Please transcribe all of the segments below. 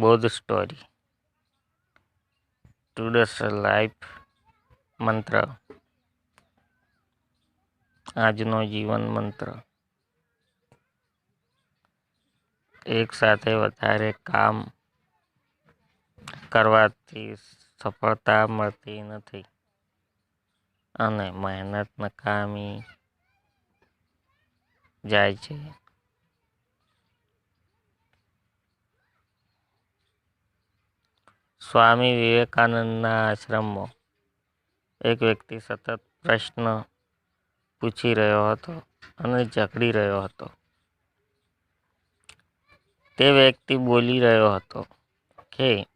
બોધ story ટુડસ life મંત્ર આજનો જીવન મંત્ર એક સાથે વધારે કામ કરવાથી સફળતા મળતી નથી અને મહેનત નકામી જાય છે સ્વામી વિવેકાનંદના આશ્રમમાં એક વ્યક્તિ સતત પ્રશ્ન પૂછી રહ્યો હતો અને ઝઘડી રહ્યો હતો. તે વ્યક્તિ બોલી રહ્યો હતો કે,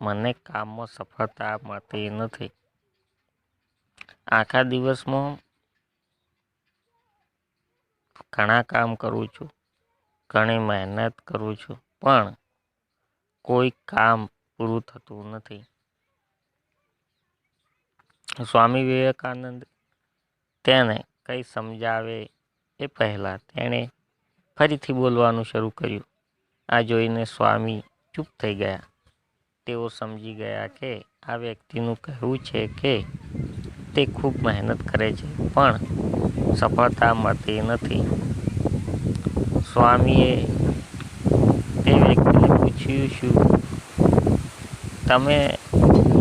મને કામમાં સફળતા મળતી નથી. આખા દિવસમાં ઘણા કામ કરું છું, ઘણી મહેનત કરું છું, પણ કોઈ કામ પૂરું થતું નથી. સ્વામી વિવેકાનંદ તેને કંઈ સમજાવે એ પહેલાં તેણે ફરીથી બોલવાનું શરૂ કર્યું. આ જોઈને સ્વામી ચૂપ થઈ ગયા. તેઓ સમજી ગયા કે આ વ્યક્તિનું કહેવું છે કે તે ખૂબ મહેનત કરે છે, પણ સફળતા મળતી નથી. સ્વામીએ તે વ્યક્તિને પૂછ્યું, શું તમે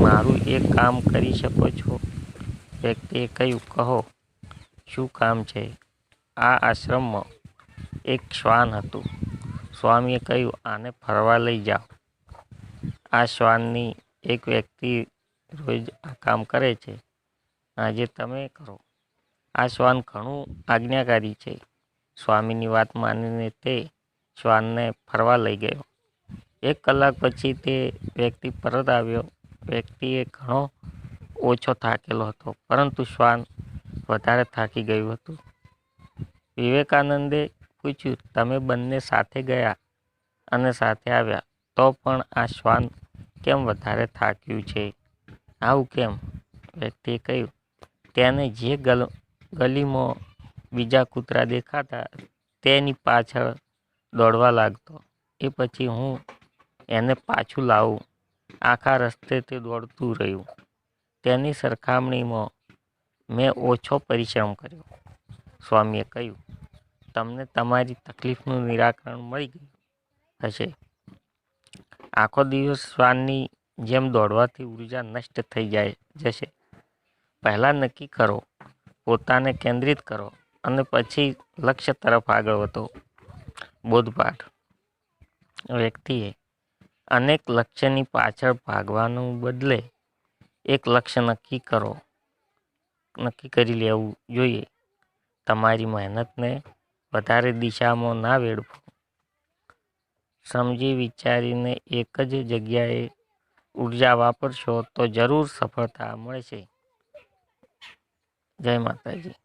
મારું એક કામ કરી શકો છો. વ્યક્તિએ કહ્યું, કહો, શું કામ છે? આ આશ્રમમાં એક શ્વાન હતું. સ્વામીએ કહ્યું, આને ફરવા લઈ જાઓ. આ શ્વાનની એક વ્યક્તિ રોજ આ કામ કરે છે. આજે તમે કરો. આ શ્વાન ઘણું આજ્ઞાકારી છે. સ્વામીની વાત માનીને તે શ્વાનને ફરવા લઈ ગયો. એક કલાક પછી તે વ્યક્તિ પરત આવ્યો. વ્યક્તિએ ઘણો ઓછો થાકેલો હતો, પરંતુ શ્વાન વધારે થાકી ગયું હતું. વિવેકાનંદે પૂછ્યું, તમે બંને સાથે ગયા અને સાથે આવ્યા, તો પણ આ શ્વાન કેમ વધારે થાક્યું છે? આવું કેમ? વ્યક્તિએ કહ્યું, તેને જે ગલ, ગલીમાં બીજા કૂતરા દેખાતા તેની પાછળ દોડવા લાગતો. એ પછી હું એને પાછું લાવું. આખા રસ્તે તે દોડતું રહ્યું. તેની સરખામણીમાં મેં ઓછો પરિશ્રમ કર્યો. સ્વામીએ કહ્યું, તમને તમારી તકલીફનું નિરાકરણ મળી ગયું હશે. આખો દિવસ શ્વાનની જેમ દોડવાથી ઊર્જા નષ્ટ થઈ જાય જશે. પહેલાં નક્કી કરો, પોતાને કેન્દ્રિત કરો અને પછી લક્ષ્ય તરફ આગળ વધો. બોધપાઠ. વ્યક્તિએ અનેક લક્ષ્યની પાછળ ભાગવાનું બદલે એક લક્ષ્ય નક્કી કરો. નક્કી કરી લેવું જોઈએ. તમારી મહેનતને વધારે દિશામાં ના વેડવો સમજી વિચારીને એક જ જગ્યાએ ઊર્જા વાપરશો તો જરૂર સફળતા મળશે જય માતાજી.